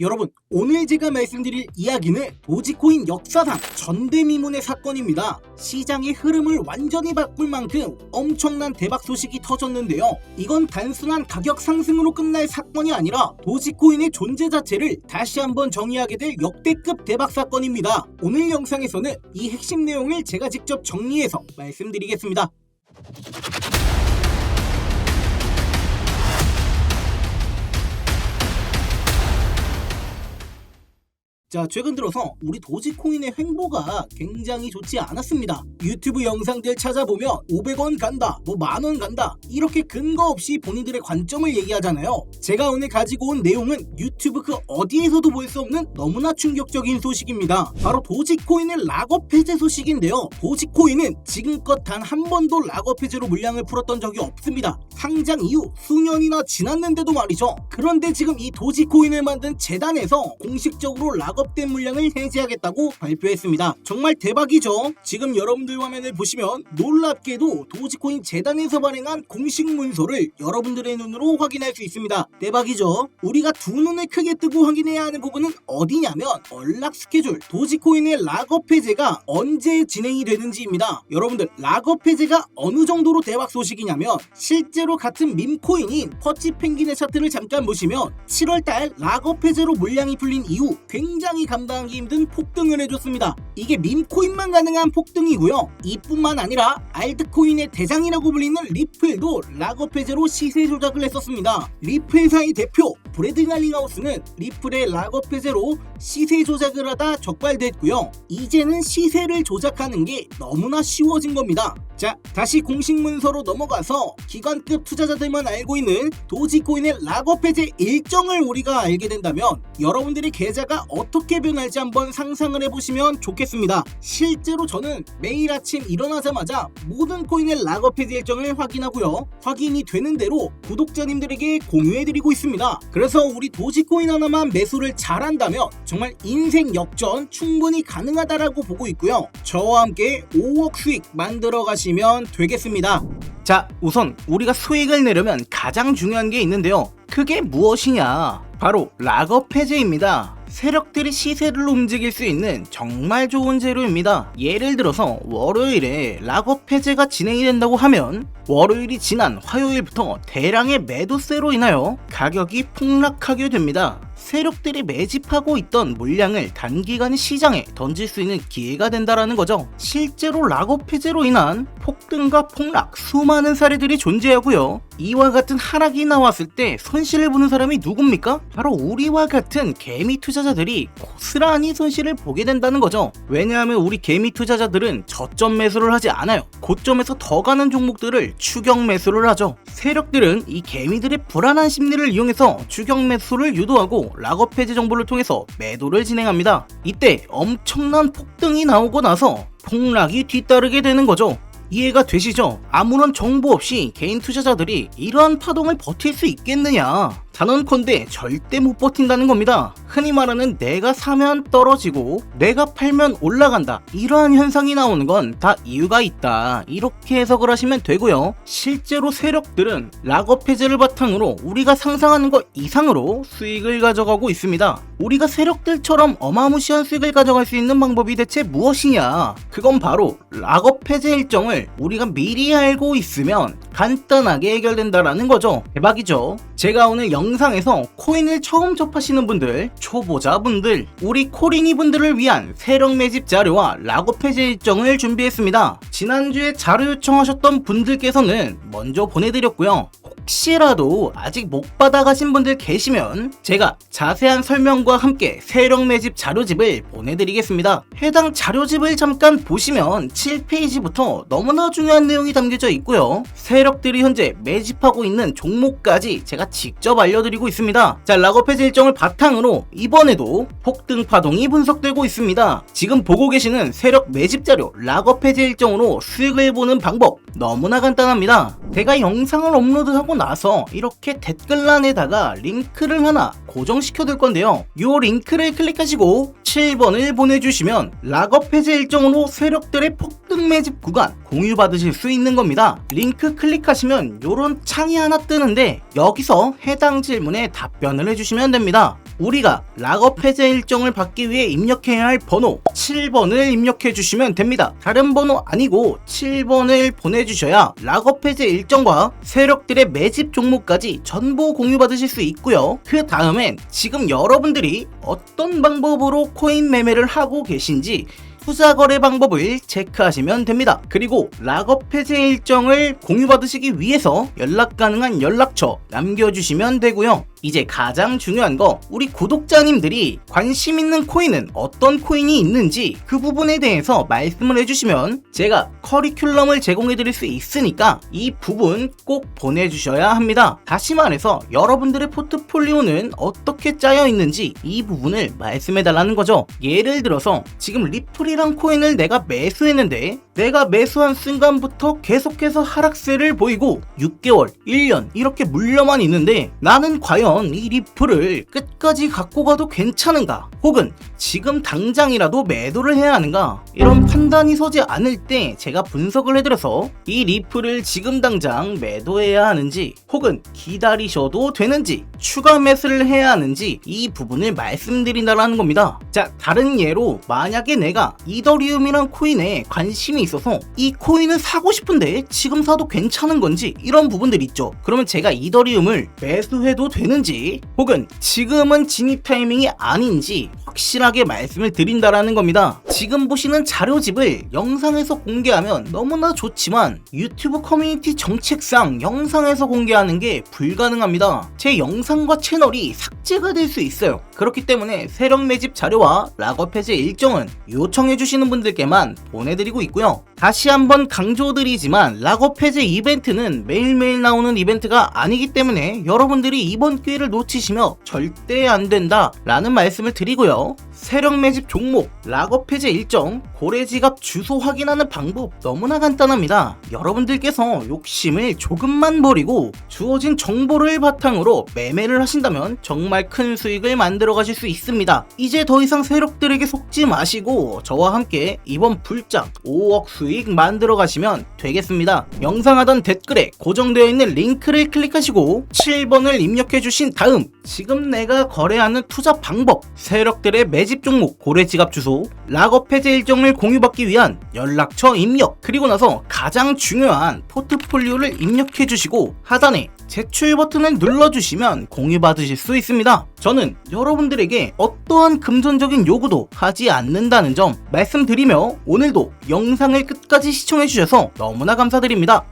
여러분 오늘 제가 말씀드릴 이야기는 도지코인 역사상 전대미문의 사건입니다. 시장의 흐름을 완전히 바꿀 만큼 엄청난 대박 소식이 터졌는데요. 이건 단순한 가격 상승으로 끝날 사건이 아니라 도지코인의 존재 자체를 다시 한번 정의하게 될 역대급 대박 사건입니다. 오늘 영상에서는 이 핵심 내용을 제가 직접 정리해서 말씀드리겠습니다. 자, 최근 들어서 우리 도지코인의 횡보가 굉장히 좋지 않았습니다. 유튜브 영상들 찾아보면 500원 간다, 뭐 만 원 간다, 이렇게 근거 없이 본인들의 관점을 얘기하잖아요. 제가 오늘 가지고 온 내용은 유튜브 그 어디에서도 볼 수 없는 너무나 충격적인 소식입니다. 바로 도지코인의 락업 해제 소식인데요. 도지코인은 지금껏 단 한 번도 락업 해제로 물량을 풀었던 적이 없습니다. 상장 이후 수년이나 지났는데도 말이죠. 그런데 지금 이 도지코인을 만든 재단에서 공식적으로 락업 된 물량을 해제하겠다고 발표했습니다. 정말 대박이죠. 지금 여러분들 화면을 보시면 놀랍게도 도지코인 재단에서 발행한 공식 문서를 여러분들의 눈으로 확인할 수 있습니다. 대박이죠. 우리가 두 눈을 크게 뜨고 확인해야 하는 부분은 어디냐면 언락 스케줄, 도지코인의 락업 해제가 언제 진행이 되는지입니다. 여러분들 락업 해제가 어느 정도로 대박 소식이냐면 실제로 같은 밈코인인 퍼치 펭귄의 차트를 잠깐 보시면 7월달 락업 해제로 물량이 풀린 이후 굉장히 감당하기 힘든 폭등을 해줬습니다. 이게 밈코인만 가능한 폭등이고요. 이뿐만 아니라 알트코인의 대장이라고 불리는 리플도 락업 해제로 시세 조작을 했었습니다. 리플사의 대표 브래드 갈링하우스는 리플의 락업 해제로 시세 조작을 하다 적발됐고요. 이제는 시세를 조작하는 게 너무나 쉬워진 겁니다. 자, 다시 공식 문서로 넘어가서 기관급 투자자들만 알고 있는 도지코인의 락업 해제 일정을 우리가 알게 된다면 여러분들의 계좌가 어떻게 변할지 한번 상상을 해보시면 좋겠습니다. 실제로 저는 매일 아침 일어나자마자 모든 코인의 락업 해제 일정을 확인하고요. 확인이 되는 대로 구독자님들에게 공유해드리고 있습니다. 그래서 우리 도지코인 하나만 매수를 잘한다면 정말 인생 역전 충분히 가능하다라고 보고 있고요. 저와 함께 5억 수익 만들어 가시 면 되겠습니다. 자, 우선 우리가 수익을 내려면 가장 중요한 게 있는데요. 그게 무엇이냐? 바로 락업 해제입니다. 세력들이 시세를 움직일 수 있는 정말 좋은 재료입니다. 예를 들어서 월요일에 락업 해제가 진행이 된다고 하면 월요일이 지난 화요일부터 대량의 매도세로 인하여 가격이 폭락하게 됩니다. 세력들이 매집하고 있던 물량을 단기간에 시장에 던질 수 있는 기회가 된다라는 거죠. 실제로 락업 해제로 인한 폭등과 폭락 수많은 사례들이 존재하고요. 이와 같은 하락이 나왔을 때 손실을 보는 사람이 누굽니까? 바로 우리와 같은 개미 투자자들이 고스란히 손실을 보게 된다는 거죠. 왜냐하면 우리 개미 투자자들은 저점 매수를 하지 않아요. 고점에서 더 가는 종목들을 추격 매수를 하죠. 세력들은 이 개미들의 불안한 심리를 이용해서 추격 매수를 유도하고 락업 해제 정보를 통해서 매도를 진행합니다. 이때 엄청난 폭등이 나오고 나서 폭락이 뒤따르게 되는 거죠. 이해가 되시죠? 아무런 정보 없이 개인 투자자들이 이러한 파동을 버틸 수 있겠느냐? 단언컨대 절대 못 버틴다는 겁니다. 흔히 말하는 내가 사면 떨어지고 내가 팔면 올라간다. 이러한 현상이 나오는 건 다 이유가 있다. 이렇게 해석을 하시면 되고요. 실제로 세력들은 락업 해제를 바탕으로 우리가 상상하는 것 이상으로 수익을 가져가고 있습니다. 우리가 세력들처럼 어마무시한 수익을 가져갈 수 있는 방법이 대체 무엇이냐? 그건 바로 락업 해제 일정을 우리가 미리 알고 있으면 간단하게 해결된다라는 거죠. 대박이죠. 제가 오늘 영상에서 코인을 처음 접하시는 분들, 초보자분들, 우리 코린이 분들을 위한 세력 매집 자료와 락업 해제 일정을 준비했습니다. 지난주에 자료 요청하셨던 분들께서는 먼저 보내드렸고요. 혹시라도 아직 못 받아가신 분들 계시면 제가 자세한 설명과 함께 세력 매집 자료집을 보내드리겠습니다. 해당 자료집을 잠깐 보시면 7페이지부터 너무나 중요한 내용이 담겨져 있고요. 세력들이 현재 매집하고 있는 종목까지 제가 직접 알려드리고 있습니다. 자, 락업 해제 일정을 바탕으로 이번에도 폭등 파동이 분석되고 있습니다. 지금 보고 계시는 세력 매집 자료 락업 해제 일정으로 수익을 보는 방법 너무나 간단합니다. 제가 영상을 업로드하고 나서 이렇게 댓글란에다가 링크를 하나 고정시켜 둘 건데요. 이 링크를 클릭하시고 7번을 보내주시면 락업 해제 일정으로 세력들의 폭등 매집 구간 공유 받으실 수 있는 겁니다. 링크 클릭하시면 이런 창이 하나 뜨는데 여기서 해당 질문에 답변을 해주시면 됩니다. 우리가 락업 해제 일정을 받기 위해 입력해야 할 번호 7번을 입력해 주시면 됩니다. 다른 번호 아니고 7번을 보내주셔야 락업 해제 일정과 세력들의 매집 종목까지 전부 공유받으실 수 있고요. 그 다음엔 지금 여러분들이 어떤 방법으로 코인 매매를 하고 계신지 투자 거래 방법을 체크하시면 됩니다. 그리고 락업 해제 일정을 공유받으시기 위해서 연락 가능한 연락처 남겨주시면 되고요. 이제 가장 중요한 거 우리 구독자님들이 관심 있는 코인은 어떤 코인이 있는지 그 부분에 대해서 말씀을 해주시면 제가 커리큘럼을 제공해 드릴 수 있으니까 이 부분 꼭 보내주셔야 합니다. 다시 말해서 여러분들의 포트폴리오는 어떻게 짜여 있는지 이 부분을 말씀해 달라는 거죠. 예를 들어서 지금 리플이란 코인을 내가 매수했는데 내가 매수한 순간부터 계속해서 하락세를 보이고 6개월, 1년 이렇게 물려만 있는데 나는 과연 이 리플을 끝까지 갖고 가도 괜찮은가? 혹은 지금 당장이라도 매도를 해야 하는가? 이런 판단이 서지 않을 때 제가 분석을 해드려서 이 리플을 지금 당장 매도해야 하는지 혹은 기다리셔도 되는지 추가 매수를 해야 하는지 이 부분을 말씀드린다라는 겁니다. 자, 다른 예로 만약에 내가 이더리움이란 코인에 관심이 있어서 이 코인을 사고 싶은데 지금 사도 괜찮은 건지 이런 부분들 있죠. 그러면 제가 이더리움을 매수해도 되는 지 혹은 지금은 진입 타이밍이 아닌지 확실하게 말씀을 드린다라는 겁니다. 지금 보시는 자료집을 영상에서 공개하면 너무나 좋지만 유튜브 커뮤니티 정책상 영상에서 공개하는 게 불가능합니다. 제 영상과 채널이 삭제가 될 수 있어요. 그렇기 때문에 세력 매집 자료와 락업 해제 일정은 요청해주시는 분들께만 보내드리고 있고요. 다시 한번 강조드리지만 락업 해제 이벤트는 매일매일 나오는 이벤트가 아니기 때문에 여러분들이 이번 기회를 놓치시면 절대 안 된다 라는 말씀을 드리고요. 세력 매집 종목, 락업 해제 일정, 고래 지갑 주소 확인하는 방법 너무나 간단합니다. 여러분들께서 욕심을 조금만 버리고 주어진 정보를 바탕으로 매매를 하신다면 정말 큰 수익을 만들어 가실 수 있습니다. 이제 더 이상 세력들에게 속지 마시고 저와 함께 이번 불장 5억 수익 만들어 가시면 되겠습니다. 영상 하단 댓글에 고정되어 있는 링크를 클릭하시고 7번을 입력해 주신 다음 지금 내가 거래하는 투자 방법, 세력들의 매집 종목, 고래 지갑 주소, 락업 해제 일정을 공유받기 위한 연락처 입력, 그리고 나서 가장 중요한 포트폴리오를 입력해 주시고 하단에 제출 버튼을 눌러주시면 공유받으실 수 있습니다. 저는 여러분들에게 어떠한 금전적인 요구도 하지 않는다는 점 말씀드리며 오늘도 영상을 끝까지 시청해주셔서 너무나 감사드립니다.